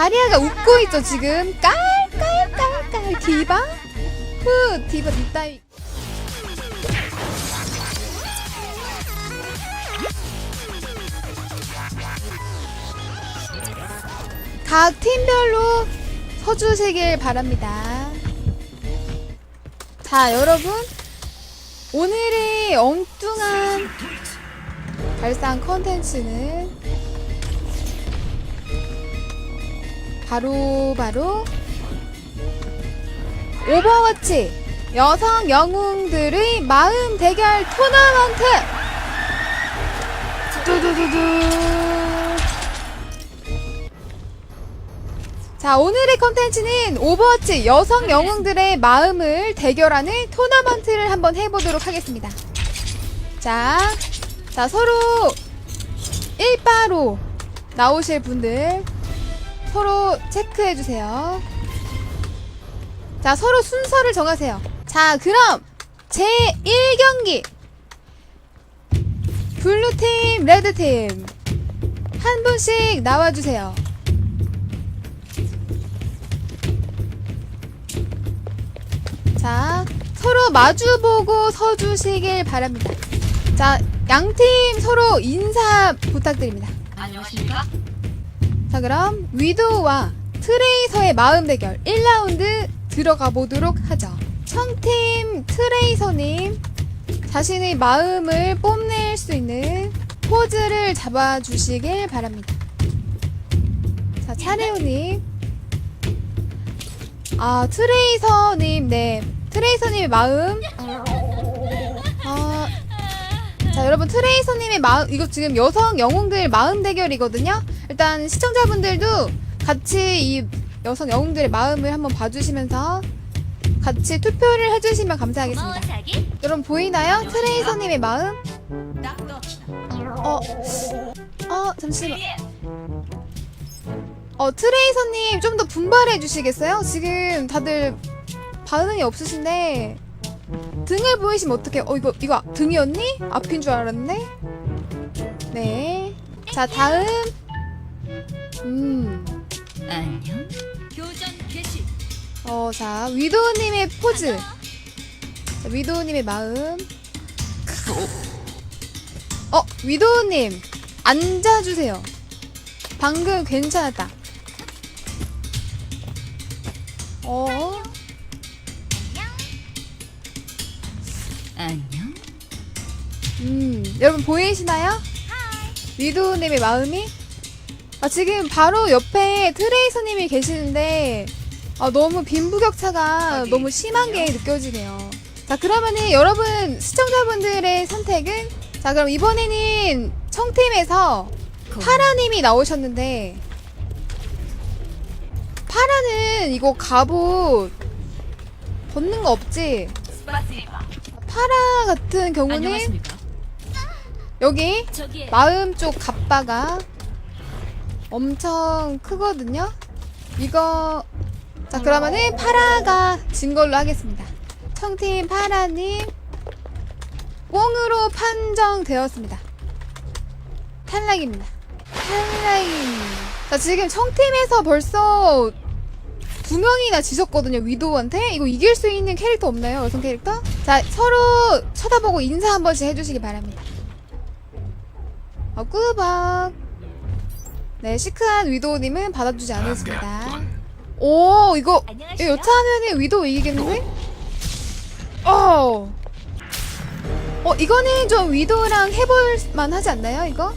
자리아가 웃고 있죠 지금. 깔깔깔깔 디바? 후 디바 뒷다이 각 팀별로 서주시길 바랍니다. 자 여러분. 오늘의 엉뚱한 발상 컨텐츠는 바로 바로 오버워치 여성 영웅들의 마음 대결 토너먼트! 두두두두 자 오늘의 컨텐츠는 오버워치 여성 영웅들의 마음을 대결하는 토너먼트를 한번 해보도록 하겠습니다. 자, 자 서로 1바로 나오실 분들 서로 체크해주세요. 자, 서로 순서를 정하세요. 자, 그럼 제 1경기 블루팀, 레드팀 한 분씩 나와주세요. 자, 서로 마주보고 서주시길 바랍니다. 자, 양팀 서로 인사 부탁드립니다. 안녕하십니까? 자 그럼 위도우와 트레이서의 마음 대결 1라운드 들어가 보도록 하죠. 청팀 트레이서님 자신의 마음을 뽐낼 수 있는 포즈를 잡아주시길 바랍니다. 자 차레오님 아 트레이서님 네 트레이서님의 마음 아, 자 여러분 트레이서님의 마음 이거 지금 여성 영웅들 마음 대결이거든요. 일단 시청자분들도 같이 이 여성 영웅들의 마음을 한번 봐주시면서 같이 투표를 해주시면 감사하겠습니다. 여러분 보이나요? 트레이서님의 마음? 어, 어 잠시만. 어 트레이서님 좀 더 분발해 주시겠어요? 지금 다들 반응이 없으신데 등을 보이시면 어떡해? 어 이거 이거 등이었니? 앞인 줄 알았네. 네. 자 다음. 음. 안녕. 교전 개시. 어, 자, 위도우님의 포즈. 자, 위도우님의 마음. 어, 위도우님. 앉아주세요. 방금 괜찮았다. 어, 안녕. 음, 여러분 보이시나요? 위도우님의 마음이? 아, 지금 바로 옆에 트레이서님이 계시는데, 아, 너무 빈부격차가 너무 심한 게 느껴지네요. 자, 그러면은 여러분, 시청자분들의 선택은? 자, 그럼 이번에는 청팀에서 파라님이 나오셨는데, 파라는 이거 갑옷 벗는 거 없지? 파라 같은 경우는? 여기 마음 쪽 갑바가 엄청 크거든요. 이거 자 그러면은 파라가 진 걸로 하겠습니다. 청팀 파라님 꽁으로 판정되었습니다. 탈락입니다. 탈락입니다. 자 지금 청팀에서 벌써 두 명이나 지셨거든요 위도우한테 이거 이길 수 있는 캐릭터 없나요 여성 캐릭터? 자 서로 쳐다보고 인사 한 번씩 해주시기 바랍니다. 어, 꾸벅. 네, 시크한 위도우님은 받아주지 않으십니다. 오, 이거, 이거 여차하면 위도우 이기겠는데? 어. 어, 이거는 좀 위도우랑 해볼만 하지 않나요, 이거?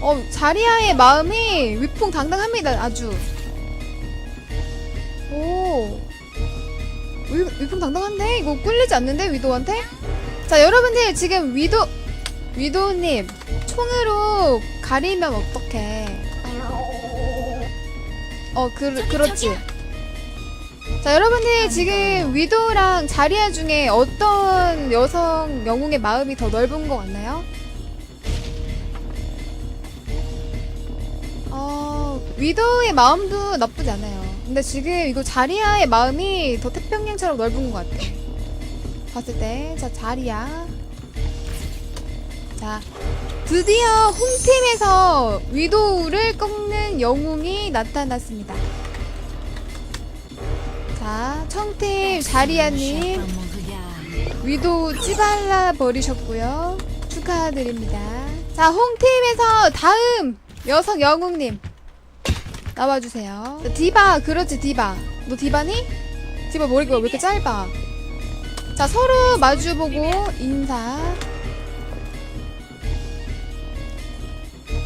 어, 자리아의 마음이 위풍당당합니다, 아주. 오. 위, 위풍당당한데? 이거 꿀리지 않는데, 위도우한테? 자, 여러분들 지금 위도, 위도우님, 총으로 가리면 어떡해. 어, 그, 그렇지. 자, 여러분들 지금 위도우랑 자리아 중에 어떤 여성 영웅의 마음이 더 넓은 것 같나요? 어, 위도우의 마음도 나쁘지 않아요. 근데 지금 이거 자리아의 마음이 더 태평양처럼 넓은 것 같아. 봤을 때. 자, 자리아. 자, 드디어 홈팀에서 위도우를 꺾는 영웅이 나타났습니다. 자, 청팀 자리아님 위도우 찌발라 버리셨고요. 축하드립니다. 자, 홈팀에서 다음 여성 영웅님 나와주세요. 자, 디바, 그렇지 디바. 너 디바니? 디바 머리가 왜 이렇게 짧아? 자, 서로 마주보고 인사.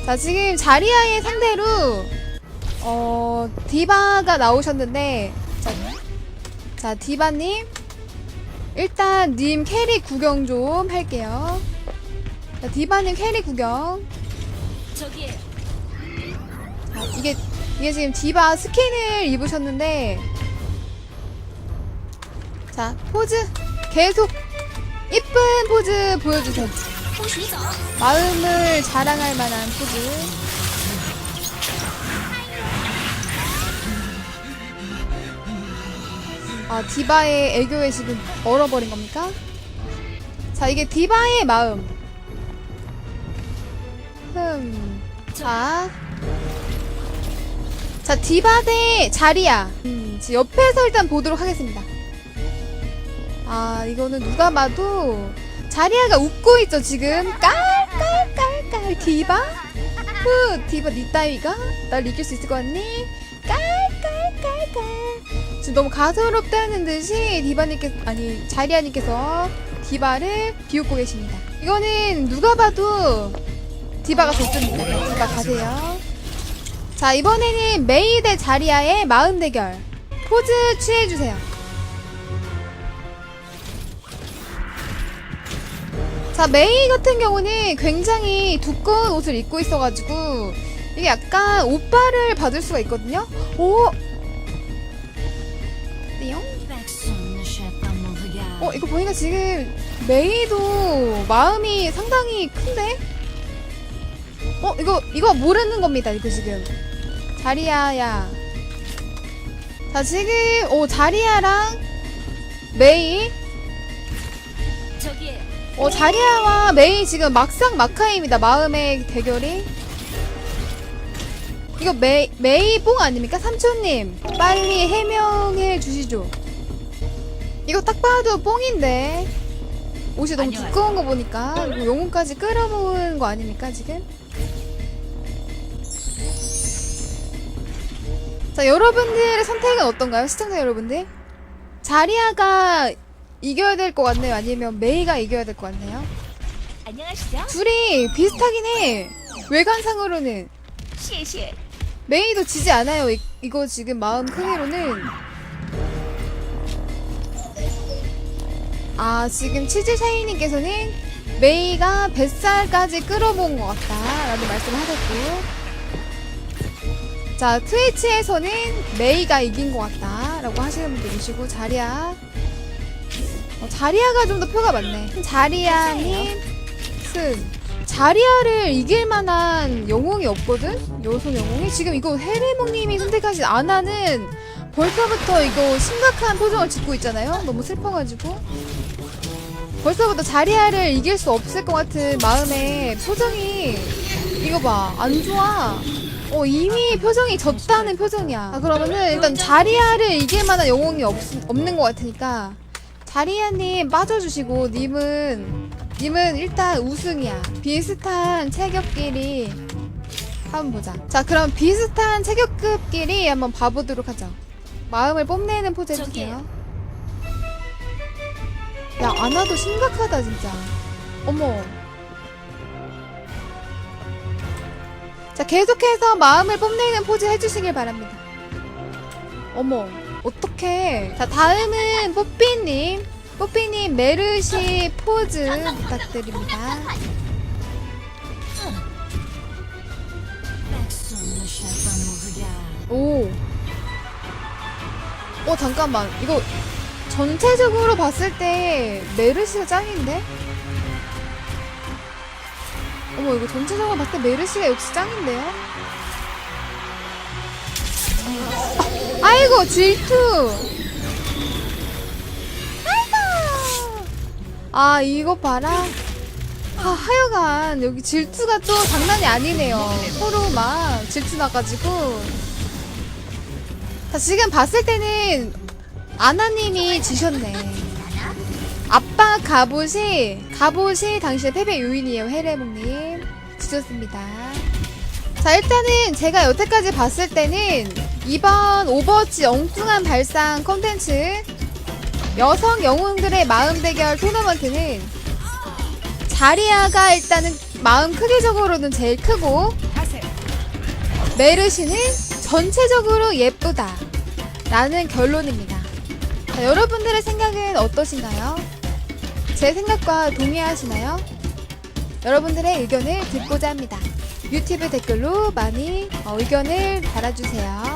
자, 지금 자리아의 상대로 어 디바가 나오셨는데 자, 자 디바님 일단 님 캐리 구경 좀 할게요. 자, 디바님 캐리 구경. 자, 이게 이게 지금 디바 스킨을 입으셨는데 자 포즈 계속 이쁜 포즈 보여주세요. 마음을 자랑할 만한 포즈. 아 디바의 애교에 지금 얼어버린 겁니까? 자 이게 디바의 마음. 흠. 자. 자, 디바 대 자리야. 음, 옆에서 일단 보도록 하겠습니다. 아, 이거는 누가 봐도 자리야가 웃고 있죠, 지금. 깔깔깔깔. 디바? 후, 디바 니 따위가? 날 이길 수 있을 것 같니? 깔깔깔깔. 지금 너무 가소롭다는 듯이 디바님께서, 아니, 자리야님께서 디바를 비웃고 계십니다. 이거는 누가 봐도 디바가 좋습니다. 디바 가세요. 자, 이번에는 메이 대 자리아의 마음 대결. 포즈 취해주세요. 자, 메이 같은 경우는 굉장히 두꺼운 옷을 입고 있어가지고, 이게 약간 오빠를 받을 수가 있거든요? 오! 어, 이거 보니까 지금 메이도 마음이 상당히 큰데? 어, 이거, 이거 모르는 겁니다, 이거 지금. 자리야야. 자, 지금, 오, 자리야랑 메이. 저기에 어, 자리야와 메이 지금 막상 막하입니다, 마음의 대결이. 이거 메이, 메이 뽕 아닙니까? 삼촌님. 빨리 해명해 주시죠. 이거 딱 봐도 뽕인데. 옷이 너무 두꺼운 거 보니까. 이거 영혼까지 끌어모은 거 아닙니까, 지금? 자, 여러분들의 선택은 어떤가요? 시청자 여러분들? 자리아가 이겨야 될 것 같네요? 아니면 메이가 이겨야 될 것 같네요? 안녕하시죠? 둘이 비슷하긴 해. 외관상으로는. 谢谢 메이도 지지 않아요. 이, 이거 지금 마음 크기로는. 아, 지금 치즈 샤이님께서는 메이가 뱃살까지 끌어본 것 같다. 라는 말씀을 하셨고. 자, 트위치에서는 메이가 이긴 것 같다. 라고 하시는 분도 계시고, 자리야. 어, 자리야가 좀 더 표가 많네. 자리야님, 승. 자리아를 이길 만한 영웅이 없거든? 여성 영웅이? 지금 이거 헤레몽님이 선택하신 아나는 벌써부터 이거 심각한 표정을 짓고 있잖아요? 너무 슬퍼가지고. 벌써부터 자리아를 이길 수 없을 것 같은 마음에 표정이, 이거 봐, 안 좋아. 어, 이미 표정이 졌다는 표정이야. 아, 그러면은 일단 자리아를 이길 만한 영웅이 없, 없는 것 같으니까, 자리아님 빠져주시고, 님은 님은 일단 우승이야. 비슷한 체격끼리 한번 보자. 자, 그럼 비슷한 체격급끼리 한번 봐보도록 하죠. 마음을 뽐내는 포즈 해주세요. 야, 아나도 심각하다, 진짜. 어머. 자, 계속해서 마음을 뽐내는 포즈 해주시길 바랍니다. 어머, 어떡해. 자, 다음은 뽀삐님. 뽀삐님 메르시 포즈 부탁드립니다. 오. 어, 잠깐만. 이거 전체적으로 봤을 때 메르시가 짱인데? 어머, 이거 전체적으로 봤을 때 메르시가 역시 짱인데요? 아, 아이고, 질투! 아이고! 아, 이거 봐라. 아, 하여간 여기 질투가 또 장난이 아니네요. 서로 막 질투 나가지고. 자, 지금 봤을 때는 아나님이 지셨네. 아빠 갑옷이, 갑옷이 당신의 패배 요인이에요, 헤레몽님. 지셨습니다. 자, 일단은 제가 여태까지 봤을 때는 이번 오버워치 엉뚱한 발상 컨텐츠 여성 영웅들의 마음 대결 토너먼트는 자리아가 일단은 마음 크기적으로는 제일 크고. 메르시는 전체적으로 예쁘다 라는 결론입니다. 자, 여러분들의 생각은 어떠신가요? 제 생각과 동의하시나요? 여러분들의 의견을 듣고자 합니다. 유튜브 댓글로 많이 어, 의견을 달아주세요.